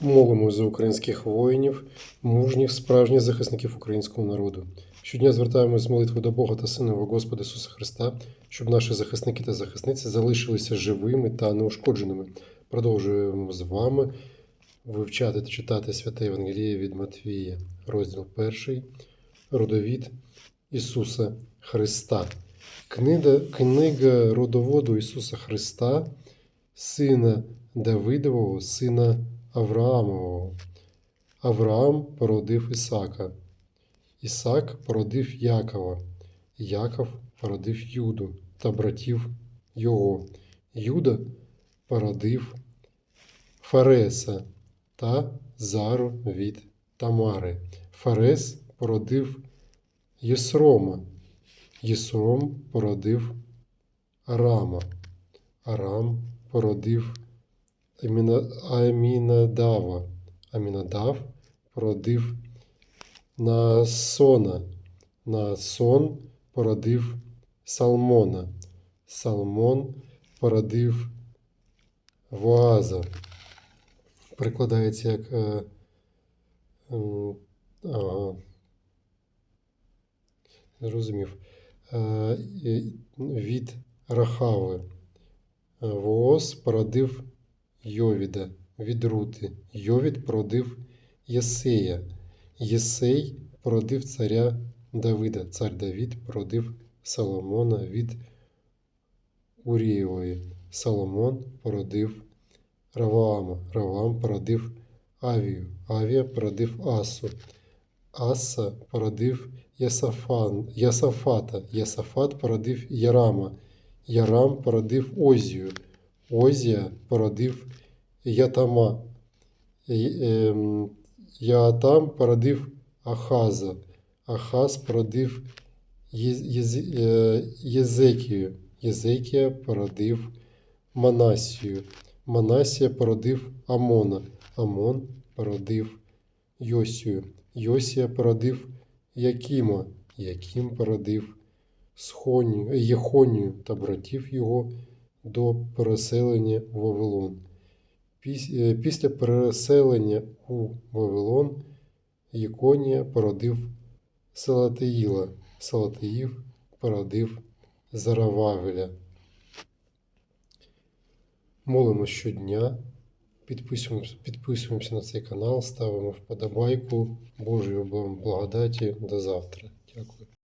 Молимо за українських воїнів, мужніх, справжніх захисників українського народу. Щодня звертаємось з молитвою до Бога та Сина Господа Ісуса Христа, щоб наші захисники та захисниці залишилися живими та неушкодженими. Продовжуємо з вами вивчати та читати святе Євангеліє від Матвія, розділ 1, родовід Ісуса Христа. Книга, книга родоводу Ісуса Христа, сина Давидового, сина Авраамового. Авраам породив Ісака. Ісак породив Якова. Яков породив Юду та братів його. Юда породив Фареса та Зару від Тамари. Фарес породив Єсрома. Єсром породив Арама. Арам породив Амінадава. Амінадав породив Наасона. Наасон породив Салмона. Салмон породив Воаза. Перекладається як. Е, ага. Зрозумів. Е, від Рахави. Е, Вооз породив Йовіда від Рути. Йовід породив Єсея. Єсей породив царя Давида. Цар Давид породив Соломона від Урієвої. Соломон породив Раваама. Раваам породив Авію. Авія породив Асу. Аса породив Ясафан, Ясафата. Ясафат породив Ярама. Ярам породив Озію. Озія породив Ятама. Ем, Яатам породив Ахаза. Ахаз породив е, Єзекію. Єзекія породив Манасію. Манасія породив Амона. Амон породив Йосію. Йосія породив Якіма. Яким породив Схонію, Єхонію та братів його до переселення в Вавилон. Е, Після переселення у Вавилон Єконія породив Салатиїла. Салатиїв породив Зарававеля. Молимо щодня, підписуємося, підписуємося на цей канал, ставимо вподобайку. Божої благодаті. До завтра. Дякую.